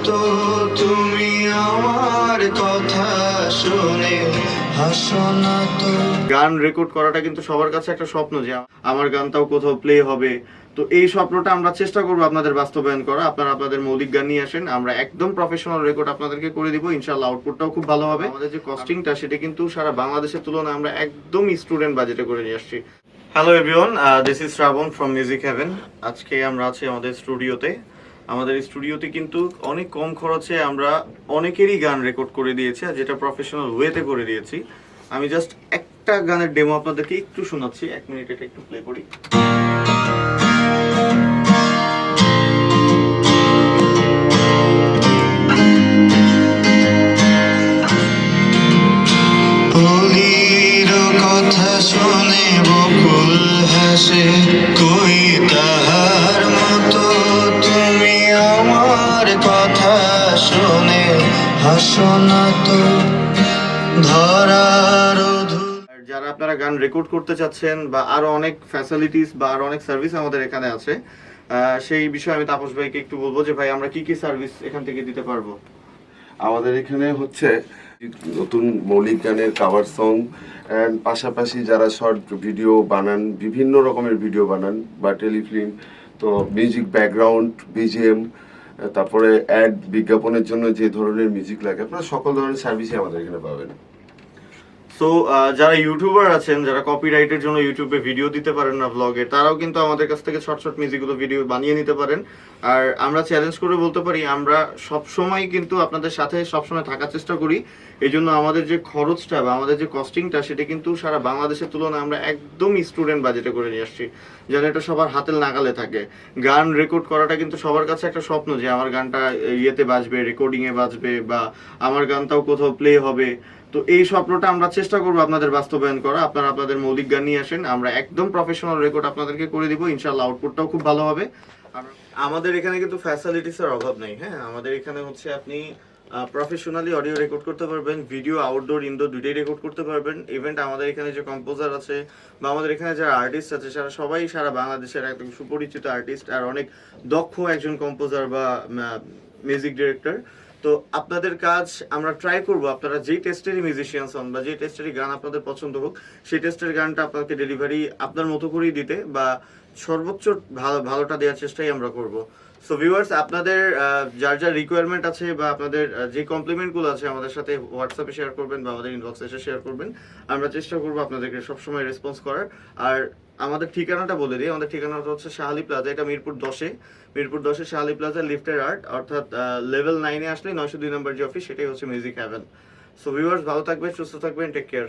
মতো তুমি আমার কথা শুনে তো। গান রেকর্ড করাটা কিন্তু সবার কাছে একটা স্বপ্ন যে আমার গানটাও কোথাও প্লে হবে। তো এই স্বপ্নটা আমরা চেষ্টা করব আপনাদের বাস্তবায়ন করা আপনারা আপনাদের মৌলিক গান নিয়ে আসেন, আমরা একদম প্রফেশনাল রেকর্ড আপনাদেরকে করে দিব ইনশাল্লাহ আউটপুটটাও খুব ভালো হবে। আমাদের যে কস্টিংটা সেটা কিন্তু সারা বাংলাদেশের তুলনায় আমরা একদম স্টুডেন্ট বাজেটে করে নিয়ে আসছি। Hello everyone this is Shrabon from music heaven আজকে আমরা আছি আমাদের স্টুডিওতে আমাদের স্টুডিওতে কিন্তু অনেক কম খরচে আমরা অনেকেরই গান রেকর্ড করে দিয়েছি আর যেটা প্রফেশনাল ওয়েতে করে দিয়েছি। আমি জাস্ট একটা গানের ডেমো আপনাদেরকে একটু শোনাচ্ছি, এক মিনিট এটা একটু প্লে করি। হাসে। হাসো তো ধরার যারা আপনারা গান রেকর্ড করতে চাচ্ছেন বা আরও অনেক ফ্যাসিলিটিস বা আরও অনেক সার্ভিস আমাদের এখানে আছে সেই বিষয়ে আমি তাপস ভাইকে একটু বলব যে ভাই আমরা কি কি সার্ভিস এখান থেকে দিতে পারব? আমাদের এখানে হচ্ছে নতুন মৌলিক গানের কাভার সং পাশাপাশি যারা শর্ট ভিডিও বানান বিভিন্ন রকমের ভিডিও বানান বা টেলিফিল্ম তো মিউজিক ব্যাকগ্রাউন্ড বিজিএম তারপরে অ্যাড বিজ্ঞাপনের জন্য যে ধরনের মিউজিক লাগে, আপনারা সকল ধরনের সার্ভিসই আমাদের এখানে পাবেন। সো যারা ইউটিউবার আছেন, যারা কপিরাইটের জন্য ইউটিউবে ভিডিও দিতে পারেন না ব্লগে তারাও কিন্তু আমাদের কাছ থেকে শর্ট শর্ট মিউজিকগুলো ভিডিও বানিয়ে নিতে পারেন। আর আমরা চ্যালেঞ্জ করে বলতে পারি, আমরা সব সময় কিন্তু আপনাদের সাথে সবসময় থাকার চেষ্টা করি। এই জন্য আমাদের যে খরচটা বা আমাদের যে কস্টিংটা সেটা কিন্তু সারা বাংলাদেশের তুলনায় আমরা একদম স্টুডেন্ট বাজেটে করে নিয়ে আসছি, যেন এটা সবার হাতের নাগালে থাকে। গান রেকর্ড করাটা কিন্তু সবার কাছে একটা স্বপ্ন যে, আমার গানটা ইয়েতে বাজবে রেকর্ডিংয়ে বাজবে, বা আমার গানটাও কোথাও প্লে হবে। তো এই স্বপ্নটা আমরা চেষ্টা করব আপনাদের বাস্তবায়ন করা। আপনারা আপনাদের মৌলিক গান নিয়ে আসেন, আমরা একদম প্রফেশনাল রেকর্ড আপনাদেরকে করে দিব ইনশাল্লাহ আউটপুটটাও খুব ভালো হবে। আমাদের এখানে কিন্তু ফ্যাসিলিটিসের অভাব নেই হ্যাঁ? আমাদের এখানে হচ্ছে আপনি প্রফেশনালি অডিও রেকর্ড করতে পারবেন ভিডিও আউটডোর ইনডোর দুইটাই রেকর্ড করতে পারবেন। ইভেন্ট আমাদের এখানে যে কম্পোজার আছে বা আমাদের এখানে যারা আর্টিস্ট আছে, সারা সবাই সারা বাংলাদেশের একদম সুপরিচিত আর্টিস্ট আর অনেক দক্ষ একজন কম্পোজার বা মিউজিক ডিরেক্টর তো আপনাদের কাজ আমরা ট্রাই করব। আপনারা যেই টেস্টেরই মিউজিশিয়ানস হন বা যেই টেস্টেরই গান আপনাদের পছন্দ হোক, সেই টেস্টের গানটা আপনাকে ডেলিভারি আপনার মতো করেই দিতে বা সর্বোচ্চ ভালো, ভালোটা দেওয়ার চেষ্টাই আমরা করব। সো ভিউয়ার্স আপনাদের যার যার রিকোয়ারমেন্ট আছে বা আপনাদের যে কমপ্লিমেন্টগুলো আছে আমাদের সাথে হোয়াটসঅ্যাপে শেয়ার করবেন বা আমাদের ইনবক্সে এসে শেয়ার করবেন, আমরা চেষ্টা করব আপনাদেরকে সবসময় রেসপন্স করার। আর আমাদের ঠিকানাটা বলে দিই। আমাদের ঠিকানাটা হচ্ছে শাহালি প্লাজা এটা মিরপুর দশে। মিরপুর দশে শাহালি প্লাজা লিফটের আর্ট অর্থাৎ লেভেল নাইনে আসলে নয়শো দুই নম্বর যে অফিস সেটাই হচ্ছে মিউজিক হ্যাভেন সো ভিউয়ার্স ভালো থাকবেন, সুস্থ থাকবেন টেক কেয়ার